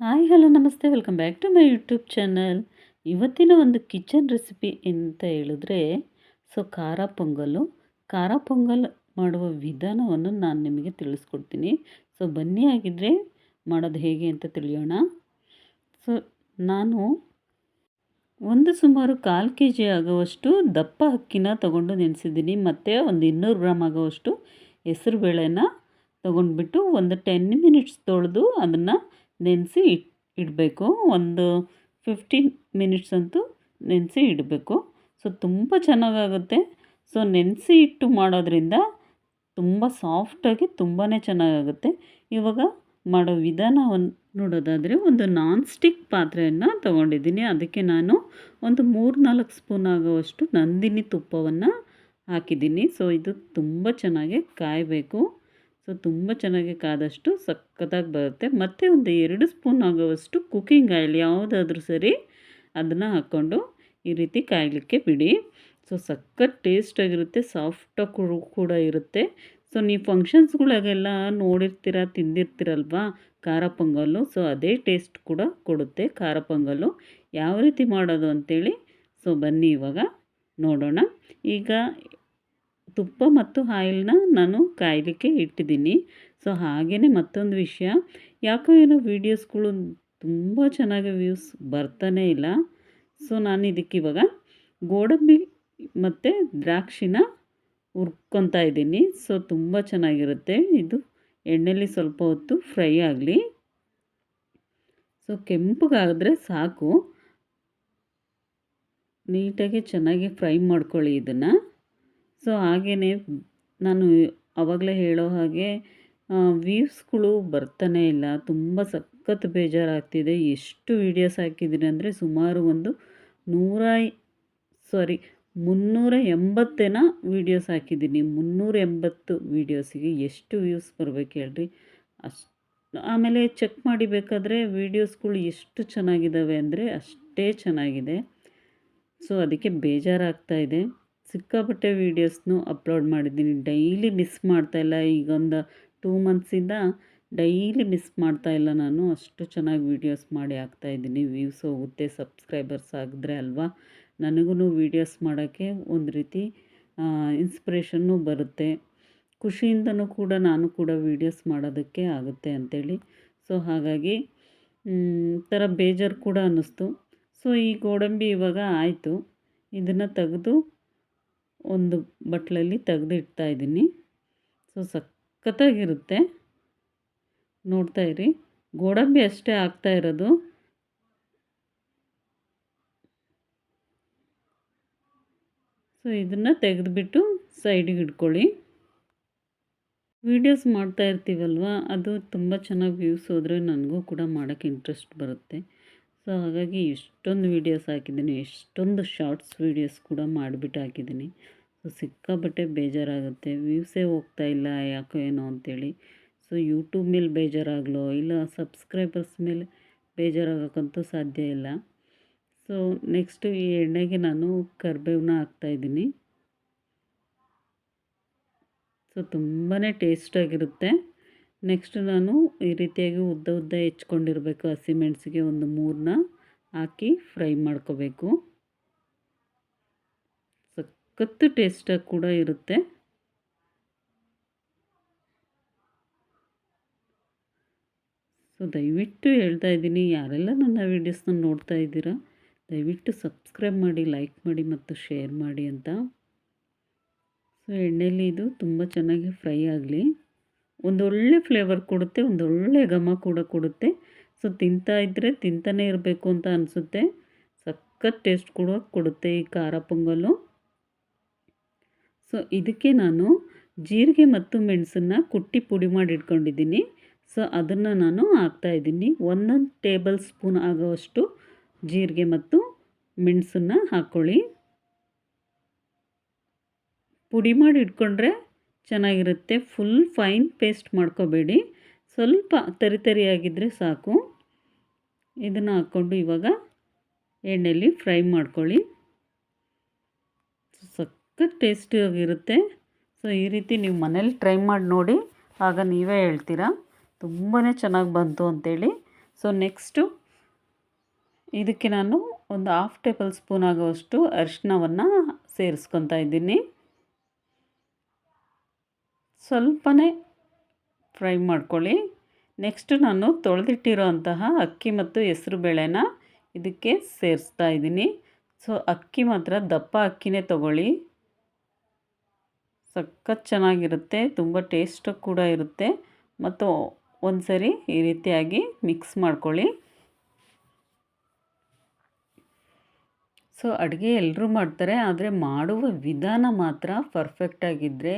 Hi, hello, ನಮಸ್ತೆ. Welcome back to my YouTube channel. ಇವತ್ತಿನ ಒಂದು ಕಿಚನ್ ರೆಸಿಪಿ ಅಂತ ಹೇಳಿದ್ರೆ, ಸೊ, ಖಾರ ಪೊಂಗಲ್ಲು ಖಾರ ಪೊಂಗಲ್ ಮಾಡುವ ವಿಧಾನವನ್ನು ನಾನು ನಿಮಗೆ ತಿಳಿಸ್ಕೊಡ್ತೀನಿ. ಸೊ, ಬನ್ನಿ ಆಗಿದ್ದರೆ ಮಾಡೋದು ಹೇಗೆ ಅಂತ ತಿಳಿಯೋಣ. ಸೊ, ನಾನು ಒಂದು ಸುಮಾರು ಕಾಲು ಕೆ ಜಿ ಆಗುವಷ್ಟು ದಪ್ಪ ಅಕ್ಕಿನ ತೊಗೊಂಡು ನೆನೆಸಿದ್ದೀನಿ. ಮತ್ತು ಒಂದು ಇನ್ನೂರು ಗ್ರಾಮ್ ಆಗುವಷ್ಟು ಹೆಸರುಬೇಳೆನ ತೊಗೊಂಡ್ಬಿಟ್ಟು ಒಂದು ಟೆನ್ ಮಿನಿಟ್ಸ್ ತೊಳೆದು ಅದನ್ನು ನೆನೆಸಿ ಇಡಬೇಕು. ಒಂದು ಫಿಫ್ಟೀನ್ ಮಿನಿಟ್ಸ್ ಅಂತೂ ನೆನೆಸಿ ಇಡಬೇಕು. ಸೊ ತುಂಬ ಚೆನ್ನಾಗಾಗುತ್ತೆ. ಸೊ ನೆನೆಸಿ ಇಟ್ಟು ಮಾಡೋದ್ರಿಂದ ತುಂಬ ಸಾಫ್ಟಾಗಿ ತುಂಬಾ ಚೆನ್ನಾಗಾಗುತ್ತೆ. ಇವಾಗ ಮಾಡೋ ವಿಧಾನವನ್ನು ನೋಡೋದಾದರೆ ಒಂದು ನಾನ್ ಸ್ಟಿಕ್ ಪಾತ್ರೆಯನ್ನು ತೊಗೊಂಡಿದ್ದೀನಿ. ಅದಕ್ಕೆ ನಾನು ಒಂದು ಮೂರು ನಾಲ್ಕು ಸ್ಪೂನ್ ಆಗುವಷ್ಟು ನಂದಿನಿ ತುಪ್ಪವನ್ನು ಹಾಕಿದ್ದೀನಿ. ಸೊ ಇದು ತುಂಬ ಚೆನ್ನಾಗಿ ಕಾಯಬೇಕು. ಸೊ, ತುಂಬ ಚೆನ್ನಾಗಿ ಕಾದಷ್ಟು ಸಖತ್ತಾಗಿ ಬರುತ್ತೆ. ಮತ್ತು ಒಂದು ಎರಡು ಸ್ಪೂನ್ ಆಗುವಷ್ಟು ಕುಕ್ಕಿಂಗ್ ಆಯಿಲ್ ಯಾವುದಾದ್ರೂ ಸರಿ ಅದನ್ನು ಹಾಕ್ಕೊಂಡು ಈ ರೀತಿ ಕಾಯಲಿಕ್ಕೆ ಬಿಡಿ. ಸೊ, ಸಖತ್ ಟೇಸ್ಟಾಗಿರುತ್ತೆ ಸಾಫ್ಟಾಗಿ ಕೂಡ ಇರುತ್ತೆ. ಸೊ, ನೀವು ಫಂಕ್ಷನ್ಸ್ಗಳಿಗೆಲ್ಲ ನೋಡಿರ್ತೀರ, ತಿಂದಿರ್ತೀರಲ್ವಾ, ಖಾರ ಪೊಂಗಲ್ಲು? ಸೊ, ಅದೇ ಟೇಸ್ಟ್ ಕೂಡ ಕೊಡುತ್ತೆ ಖಾರ ಪೊಂಗಲ್ಲು. ಯಾವ ರೀತಿ ಮಾಡೋದು ಅಂಥೇಳಿ ಸೊ, ಬನ್ನಿ ಇವಾಗ ನೋಡೋಣ. ಈಗ ತುಪ್ಪ ಮತ್ತು ಆಯಿಲ್ನ ನಾನು ಕಾಯಲಿಕ್ಕೆ ಇಟ್ಟಿದ್ದೀನಿ. ಸೊ ಹಾಗೆಯೇ ಮತ್ತೊಂದು ವಿಷಯ. ಯಾಕೋ ಏನೋ ವೀಡಿಯೋಸ್ಗಳು ತುಂಬ ಚೆನ್ನಾಗಿ ವ್ಯೂಸ್ ಬರ್ತಾನೇ ಇಲ್ಲ. ಸೊ, ನಾನು ಇದಕ್ಕೆ ಇವಾಗ ಗೋಡಂಬಿ ಮತ್ತು ದ್ರಾಕ್ಷಿನ ಹುರ್ಕೊತಾ ಇದ್ದೀನಿ. ಸೊ, ತುಂಬ ಚೆನ್ನಾಗಿರುತ್ತೆ. ಇದು ಎಣ್ಣೆಲಿ ಸ್ವಲ್ಪ ಹೊತ್ತು ಫ್ರೈ ಆಗಲಿ. ಸೊ, ಕೆಂಪಗಾದರೆ ಸಾಕು. ನೀಟಾಗಿ ಚೆನ್ನಾಗಿ ಫ್ರೈ ಮಾಡ್ಕೊಳ್ಳಿ ಇದನ್ನು. ಸೊ ಹಾಗೆಯೇ ನಾನು ಆವಾಗಲೇ ಹೇಳೋ ಹಾಗೆ ವ್ಯೂಸ್ಗಳು ಬರ್ತಾನೇ ಇಲ್ಲ. ತುಂಬ ಸಖತ್ ಬೇಜಾರಾಗ್ತಿದೆ. ಎಷ್ಟು ವೀಡಿಯೋಸ್ ಹಾಕಿದ್ದೀನಿ ಅಂದರೆ ಸುಮಾರು ಒಂದು ನೂರ ಸಾರಿ ಮುನ್ನೂರ ಎಂಬತ್ತೇನ ವೀಡಿಯೋಸ್ ಹಾಕಿದ್ದೀನಿ. ಮುನ್ನೂರ ಎಂಬತ್ತು ವೀಡಿಯೋಸಿಗೆ ಎಷ್ಟು ವ್ಯೂಸ್ ಬರ್ಬೇಕು ಹೇಳ್ರಿ? ಅಷ್ಟು, ಆಮೇಲೆ ಚೆಕ್ ಮಾಡಿ ಬೇಕಾದರೆ ವೀಡಿಯೋಸ್ಗಳು ಎಷ್ಟು ಚೆನ್ನಾಗಿದ್ದಾವೆ ಅಂದರೆ ಅಷ್ಟೇ ಚೆನ್ನಾಗಿದೆ. ಸೊ ಅದಕ್ಕೆ ಬೇಜಾರಾಗ್ತಾ ಇದೆ. ಸಿಕ್ಕಾಪಟ್ಟೆ ವೀಡಿಯೋಸ್ನೂ ಅಪ್ಲೋಡ್ ಮಾಡಿದ್ದೀನಿ. ಡೈಲಿ ಮಿಸ್ ಮಾಡ್ತಾಯಿಲ್ಲ ಈಗೊಂದು ಟೂ ಮಂತ್ಸಿಂದ ಡೈಲಿ ಮಿಸ್ ಮಾಡ್ತಾಯಿಲ್ಲ ನಾನು. ಅಷ್ಟು ಚೆನ್ನಾಗಿ ವೀಡಿಯೋಸ್ ಮಾಡಿ ಹಾಕ್ತಾಯಿದ್ದೀನಿ ವ್ಯೂಸ್ ಹೋಗುತ್ತೆ, ಸಬ್ಸ್ಕ್ರೈಬರ್ಸ್ ಆಗಿದ್ರೆ ಅಲ್ವಾ? ನನಗೂ ವೀಡಿಯೋಸ್ ಮಾಡೋಕ್ಕೆ ಒಂದು ರೀತಿ ಇನ್ಸ್ಪಿರೇಷನ್ನು ಬರುತ್ತೆ. ಖುಷಿಯಿಂದನೂ ಕೂಡ ನಾನು ಕೂಡ ವೀಡಿಯೋಸ್ ಮಾಡೋದಕ್ಕೆ ಆಗುತ್ತೆ ಅಂಥೇಳಿ ಸೊ, ಹಾಗಾಗಿ ಥರ ಬೇಜಾರು ಕೂಡ ಅನ್ನಿಸ್ತು. ಸೊ, ಈ ಗೋಡಂಬಿ ಇವಾಗ ಆಯಿತು. ಇದನ್ನು ತೆಗೆದು ಒಂದು ಬಟ್ಲಲ್ಲಿ ತೆಗೆದಿಡ್ತಾ ಇದ್ದೀನಿ. ಸೊ ಸಖತ್ತಾಗಿರುತ್ತೆ. ನೋಡ್ತಾ ಇರಿ. ಗೋಡಂಬಿ ಅಷ್ಟೇ ಆಗ್ತಾ ಇರೋದು. ಸೊ ಇದನ್ನು ತೆಗೆದುಬಿಟ್ಟು ಸೈಡಿಗೆ ಇಟ್ಕೊಳ್ಳಿ. ವೀಡಿಯೋಸ್ ಮಾಡ್ತಾ ಇರ್ತೀವಲ್ವ? ಅದು ತುಂಬ ಚೆನ್ನಾಗಿ ವ್ಯೂಸ್ ಹೋದರೆ ನನಗೂ ಕೂಡ ಮಾಡೋಕ್ಕೆ ಇಂಟ್ರೆಸ್ಟ್ ಬರುತ್ತೆ. ಸೊ ಹಾಗಾಗಿ ಎಷ್ಟೊಂದು ವೀಡಿಯೋಸ್ ಹಾಕಿದ್ದೀನಿ, ಎಷ್ಟೊಂದು ಶಾರ್ಟ್ಸ್ ವೀಡಿಯೋಸ್ ಕೂಡ ಮಾಡಿಬಿಟ್ಟು ಹಾಕಿದ್ದೀನಿ. ಸೊ ಸಿಕ್ಕಾಬಟ್ಟೆ ಬೇಜಾರಾಗುತ್ತೆ. ವ್ಯೂಸೇ ಹೋಗ್ತಾ ಇಲ್ಲ, ಯಾಕೋ ಏನೋ ಅಂಥೇಳಿ ಸೊ ಯೂಟ್ಯೂಬ್ ಮೇಲೆ ಬೇಜಾರಾಗಲೋ, ಇಲ್ಲ ಸಬ್ಸ್ಕ್ರೈಬರ್ಸ್ ಮೇಲೆ ಬೇಜಾರಾಗೋಕ್ಕಂತೂ ಸಾಧ್ಯ ಇಲ್ಲ. ಸೊ ನೆಕ್ಸ್ಟು ಈ ಎಣ್ಣೆಗೆ ನಾನು ಕರ್ಬೇವನ್ನ ಹಾಕ್ತಾಯಿದ್ದೀನಿ ಸೊ ತುಂಬಾ ಟೇಸ್ಟಾಗಿರುತ್ತೆ ನೆಕ್ಸ್ಟ್ ನಾನು ಈ ರೀತಿಯಾಗಿ ಉದ್ದ ಉದ್ದ ಹೆಚ್ಕೊಂಡಿರಬೇಕು ಹಸಿಮೆಣ್ಸಿಗೆ ಒಂದು ಮೂರನ್ನ ಹಾಕಿ ಫ್ರೈ ಮಾಡ್ಕೋಬೇಕು. ಸಖತ್ತು ಟೇಸ್ಟಾಗಿ ಕೂಡ ಇರುತ್ತೆ. ಸೊ ದಯವಿಟ್ಟು ಹೇಳ್ತಾ ಇದ್ದೀನಿ, ಯಾರೆಲ್ಲ ನನ್ನ ವೀಡಿಯೋಸ್ನ ನೋಡ್ತಾ ಇದ್ದೀರಾ, ದಯವಿಟ್ಟು ಸಬ್ಸ್ಕ್ರೈಬ್ ಮಾಡಿ ಲೈಕ್ ಮಾಡಿ ಮತ್ತು ಶೇರ್ ಮಾಡಿ ಅಂತ. ಸೊ ಎಣ್ಣೆಯಲ್ಲಿ ಇದು ತುಂಬ ಚೆನ್ನಾಗಿ ಫ್ರೈ ಆಗಲಿ. ಒಂದೊಳ್ಳೆ ಫ್ಲೇವರ್ ಕೊಡುತ್ತೆ, ಒಂದೊಳ್ಳೆ ಘಮ ಕೂಡ ಕೊಡುತ್ತೆ. ಸೊ ತಿಂತಾ ಇದ್ದರೆ ತಿಂತಾನೇ ಇರಬೇಕು ಅಂತ ಅನಿಸುತ್ತೆ. ಸಖತ್ ಟೇಸ್ಟ್ ಕೂಡ ಕೊಡುತ್ತೆ ಈ ಖಾರ ಪೊಂಗಲು. ಸೊ ಇದಕ್ಕೆ ನಾನು ಜೀರಿಗೆ ಮತ್ತು ಮೆಣಸನ್ನು ಕುಟ್ಟಿ ಪುಡಿ ಮಾಡಿ ಇಟ್ಕೊಂಡಿದ್ದೀನಿ ಸೊ ಅದನ್ನು ನಾನು ಹಾಕ್ತಾಯಿದ್ದೀನಿ ಒಂದೊಂದು ಟೇಬಲ್ ಸ್ಪೂನ್ ಆಗೋವಷ್ಟು ಜೀರಿಗೆ ಮತ್ತು ಮೆಣಸನ್ನು ಹಾಕ್ಕೊಳ್ಳಿ ಪುಡಿ ಮಾಡಿ ಇಟ್ಕೊಂಡ್ರೆ ಚೆನ್ನಾಗಿರುತ್ತೆ. ಫುಲ್ ಫೈನ್ ಪೇಸ್ಟ್ ಮಾಡ್ಕೋಬೇಡಿ. ಸ್ವಲ್ಪ ತರಿ ತರಿಯಾಗಿದ್ದರೆ ಸಾಕು. ಇದನ್ನು ಹಾಕ್ಕೊಂಡು ಇವಾಗ ಎಣ್ಣೆಯಲ್ಲಿ ಫ್ರೈ ಮಾಡ್ಕೊಳ್ಳಿ. ಸಖತ್ ಟೇಸ್ಟಿಯಾಗಿರುತ್ತೆ ಸೊ ಈ ರೀತಿ ನೀವು ಮನೇಲಿ ಟ್ರೈ ಮಾಡಿ ನೋಡಿ. ಆಗ ನೀವೇ ಹೇಳ್ತೀರಾ? ತುಂಬಾ ಚೆನ್ನಾಗಿ ಬಂತು ಅಂಥೇಳಿ ಸೊ ನೆಕ್ಸ್ಟು ಇದಕ್ಕೆ ನಾನು ಒಂದು ಹಾಫ್ ಟೇಬಲ್ ಸ್ಪೂನ್ ಆಗೋವಷ್ಟು ಅರಿಶಿನವನ್ನು ಸೇರಿಸ್ಕೊತಾ ಇದ್ದೀನಿ. ಸ್ವಲ್ಪನೇ ಫ್ರೈ ಮಾಡ್ಕೊಳ್ಳಿ. ನೆಕ್ಸ್ಟ್ ನಾನು ತೊಳೆದಿಟ್ಟಿರೋ ಅಂತಹ ಅಕ್ಕಿ ಮತ್ತು ಹೆಸ್ರು ಬೇಳೆನ ಇದಕ್ಕೆ ಸೇರಿಸ್ತಾ ಇದ್ದೀನಿ. ಸೊ, ಅಕ್ಕಿ ಮಾತ್ರ ದಪ್ಪ ಅಕ್ಕಿನೇ ತಗೊಳ್ಳಿ. ಸಖತ್ ಚೆನ್ನಾಗಿರುತ್ತೆ, ತುಂಬ ಟೇಸ್ಟು ಕೂಡ ಇರುತ್ತೆ. ಮತ್ತು ಒಂದು ಸರಿ ಈ ರೀತಿಯಾಗಿ ಮಿಕ್ಸ್ ಮಾಡ್ಕೊಳ್ಳಿ. ಸೊ, ಅಡುಗೆ ಎಲ್ಲರೂ ಮಾಡ್ತಾರೆ, ಆದರೆ ಮಾಡುವ ವಿಧಾನ ಮಾತ್ರ ಪರ್ಫೆಕ್ಟಾಗಿದ್ದರೆ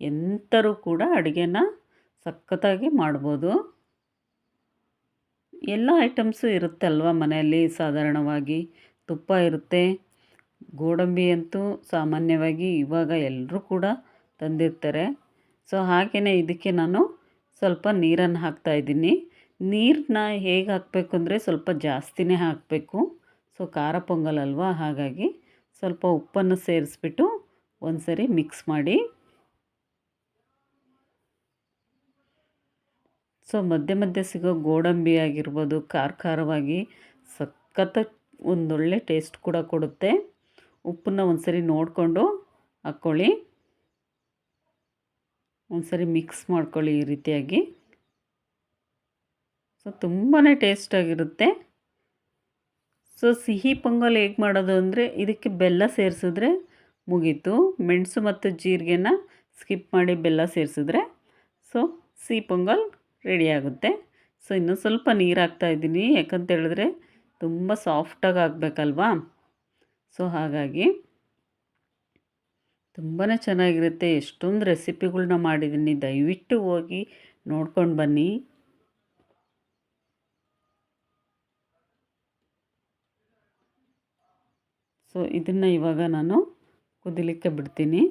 ಎಂಥರೂ ಕೂಡ ಅಡುಗೆನ ಸಖತ್ತಾಗಿ ಮಾಡ್ಬೋದು. ಎಲ್ಲ ಐಟಮ್ಸು ಅಲ್ವಾ ಮನೆಯಲ್ಲಿ? ಸಾಧಾರಣವಾಗಿ ತುಪ್ಪ ಇರುತ್ತೆ. ಗೋಡಂಬಿ ಅಂತೂ ಸಾಮಾನ್ಯವಾಗಿ ಇವಾಗ ಎಲ್ಲರೂ ಕೂಡ ತಂದಿರ್ತಾರೆ. ಸೊ ಹಾಗೆಯೇ ಇದಕ್ಕೆ ನಾನು ಸ್ವಲ್ಪ ನೀರನ್ನು ಹಾಕ್ತಾಯಿದ್ದೀನಿ ನೀರನ್ನ ಹೇಗೆ ಹಾಕಬೇಕು ಅಂದರೆ ಸ್ವಲ್ಪ ಜಾಸ್ತಿನೇ ಹಾಕಬೇಕು. ಸೊ, ಖಾರ ಪೊಂಗಲ್ ಅಲ್ವಾ? ಹಾಗಾಗಿ ಸ್ವಲ್ಪ ಉಪ್ಪನ್ನು ಸೇರಿಸ್ಬಿಟ್ಟು ಒಂದು ಸರಿ ಮಿಕ್ಸ್ ಮಾಡಿ ಸೊ ಮಧ್ಯೆ ಮಧ್ಯೆ ಸಿಗೋ ಗೋಡಂಬಿ ಆಗಿರ್ಬೋದು ಖಾರ ಖಾರವಾಗಿ ಸಖತ್ತ ಒಂದೊಳ್ಳೆ ಟೇಸ್ಟ್ ಕೂಡ ಕೊಡುತ್ತೆ. ಉಪ್ಪನ್ನ ಒಂದ್ಸರಿ ನೋಡಿಕೊಂಡು ಹಾಕ್ಕೊಳ್ಳಿ ಒಂದ್ಸರಿ ಮಿಕ್ಸ್ ಮಾಡ್ಕೊಳ್ಳಿ ಈ ರೀತಿಯಾಗಿ. ಸೊ ತುಂಬಾ ಟೇಸ್ಟಾಗಿರುತ್ತೆ ಸೊ ಸಿಹಿ ಪೊಂಗಲ್ ಹೇಗೆ ಮಾಡೋದು ಅಂದರೆ ಇದಕ್ಕೆ ಬೆಲ್ಲ ಸೇರಿಸಿದ್ರೆ ಮುಗೀತು. ಮೆಣಸು ಮತ್ತು ಜೀರಿಗೆನ ಸ್ಕಿಪ್ ಮಾಡಿ ಬೆಲ್ಲ ಸೇರಿಸಿದ್ರೆ. ಸೊ ಸಿಹಿ ಪೊಂಗಲ್ ರೆಡಿಯಾಗುತ್ತೆ ಸೊ, ಇನ್ನೂ ಸ್ವಲ್ಪ ನೀರು ಹಾಕ್ತಾಯಿದ್ದೀನಿ ಯಾಕಂತ ಹೇಳಿದ್ರೆ ತುಂಬ ಸಾಫ್ಟಾಗಿ ಆಗಬೇಕಲ್ವಾ ಸೊ, ಹಾಗಾಗಿ ತುಂಬಾ ಚೆನ್ನಾಗಿರುತ್ತೆ. ಎಷ್ಟೊಂದು ರೆಸಿಪಿಗಳನ್ನ ಮಾಡಿದ್ದೀನಿ ದಯವಿಟ್ಟು ಹೋಗಿ ನೋಡ್ಕೊಂಡು ಬನ್ನಿ. ಸೊ, ಇದನ್ನು ಇವಾಗ ನಾನು ಕುದಿಲಿಕ್ಕೆ ಬಿಡ್ತೀನಿ.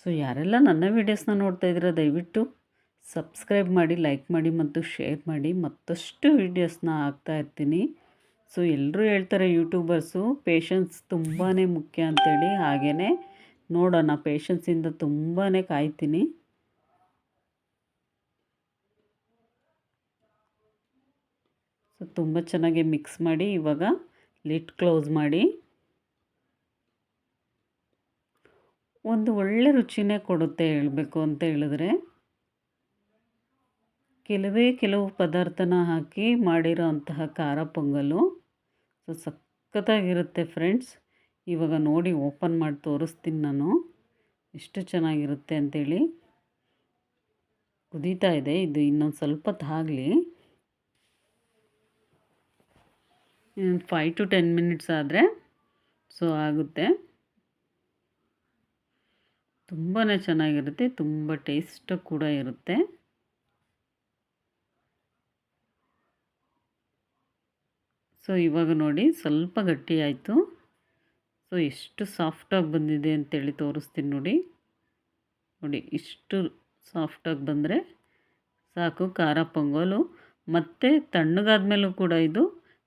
ಸೊ, ಯಾರೆಲ್ಲ ನನ್ನ ವೀಡಿಯೋಸ್ನ ನೋಡ್ತಾ ಇದ್ದೀರ, ದಯವಿಟ್ಟು ಸಬ್ಸ್ಕ್ರೈಬ್ ಮಾಡಿ, ಲೈಕ್ ಮಾಡಿ ಮತ್ತು ಶೇರ್ ಮಾಡಿ. ಮತ್ತಷ್ಟು ವೀಡಿಯೋಸ್ನ ಹಾಕ್ತಾ ಇರ್ತೀನಿ. ಸೊ ಎಲ್ಲರೂ ಹೇಳ್ತಾರೆ ಯೂಟ್ಯೂಬರ್ಸು, ಪೇಷನ್ಸ್ ತುಂಬಾ ಮುಖ್ಯ ಅಂತೇಳಿ. ಹಾಗೆಯೇ ನೋಡೋಣ, ಪೇಷನ್ಸಿಂದ ತುಂಬಾ ಕಾಯ್ತೀನಿ. ಸೊ, ತುಂಬ ಚೆನ್ನಾಗಿ ಮಿಕ್ಸ್ ಮಾಡಿ, ಇವಾಗ ಲಿಟ್ ಕ್ಲೋಸ್ ಮಾಡಿ. ಒಂದು ಒಳ್ಳೆ ರುಚಿನೇ ಕೊಡುತ್ತೆ ಹೇಳಬೇಕು ಅಂತ ಹೇಳಿದ್ರೆ. ಕೆಲವೇ ಕೆಲವು ಪದಾರ್ಥನ ಹಾಕಿ ಮಾಡಿರೋ ಅಂತಹ ಖಾರ ಪೊಂಗಲು. So, ಸಖತ್ತಾಗಿರುತ್ತೆ friends. ಇವಾಗ ನೋಡಿ ಓಪನ್ ಮಾಡಿ ತೋರಿಸ್ತೀನಿ ನಾನು. ಎಷ್ಟು ಚೆನ್ನಾಗಿರುತ್ತೆ ಅಂಥೇಳಿ ಕುದೀತಾ ಇದೆ. ಇದು ಇನ್ನೊಂದು ಸ್ವಲ್ಪ ಆಗಲಿ ಇನ್ನೊಂದು ಟು ಟೆನ್ ಮಿನಿಟ್ಸ್ ಆದರೆ ಸೊ, ಆಗುತ್ತೆ. ತುಂಬಾ ಚೆನ್ನಾಗಿರುತ್ತೆ. ತುಂಬ ಟೇಸ್ಟ್ ಕೂಡ ಇರುತ್ತೆ. ಸೊ, ಇವಾಗ ನೋಡಿ ಸ್ವಲ್ಪ ಗಟ್ಟಿ ಆಯಿತು. ಸೊ, ಎಷ್ಟು ಸಾಫ್ಟಾಗಿ ಬಂದಿದೆ ಅಂತೇಳಿ ತೋರಿಸ್ತೀನಿ ನೋಡಿ. ನೋಡಿ, ಇಷ್ಟು ಸಾಫ್ಟಾಗಿ ಬಂದರೆ ಸಾಕು, ಖಾರ ಪೊಂಗಲು. ಮತ್ತು ತಣ್ಣಗಾದ್ಮೇಲೂ ಕೂಡ ಇದು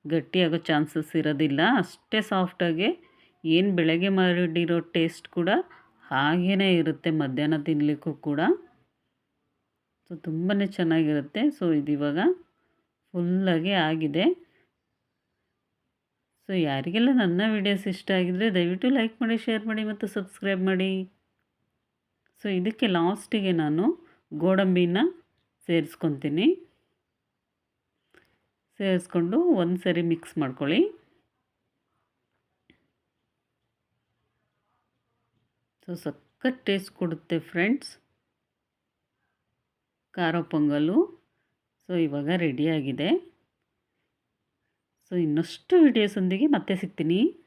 ಗಟ್ಟಿಯಾಗೋ ಚಾನ್ಸಸ್ ಇರೋದಿಲ್ಲ. ಅಷ್ಟೇ ಸಾಫ್ಟಾಗಿ ಏನು ಬೆಳಗ್ಗೆ ಮಾಡಿರೋ ಟೇಸ್ಟ್ ಕೂಡ ಹಾಗೇ ಇರುತ್ತೆ ಮಧ್ಯಾಹ್ನ ತಿನ್ನಲಿಕ್ಕೂ ಕೂಡ. ಸೊ ತುಂಬಾ ಚೆನ್ನಾಗಿರುತ್ತೆ. ಸೊ, ಇದು ಇವಾಗ ಫುಲ್ಲಾಗಿ ಆಗಿದೆ. ಸೊ ಯಾರಿಗೆಲ್ಲ ನನ್ನ ವೀಡಿಯೋಸ್ ಇಷ್ಟ ಆಗಿದ್ದರೆ ದಯವಿಟ್ಟು ಲೈಕ್ ಮಾಡಿ ಶೇರ್ ಮಾಡಿ ಮತ್ತು ಸಬ್ಸ್ಕ್ರೈಬ್ ಮಾಡಿ. ಸೊ ಇದಕ್ಕೆ ಲಾಸ್ಟಿಗೆ ನಾನು ಗೋಡಂಬಿನ ಸೇರಿಸ್ಕೊತೀನಿ. ಸೇರಿಸ್ಕೊಂಡು ಒಂದು ಸರಿ ಮಿಕ್ಸ್ ಮಾಡ್ಕೊಳ್ಳಿ. ಸೊ ಸಖತ್ ಟೇಸ್ಟ್ ಕೊಡುತ್ತೆ ಫ್ರೆಂಡ್ಸ್ ಖಾರ, ಪೊಂಗಲು. ಸೊ ಇವಾಗ ರೆಡಿಯಾಗಿದೆ ಸೊ ಇನ್ನಷ್ಟು ವಿಡಿಯೋಸೊಂದಿಗೆ ಮತ್ತೆ ಸಿಗ್ತೀನಿ.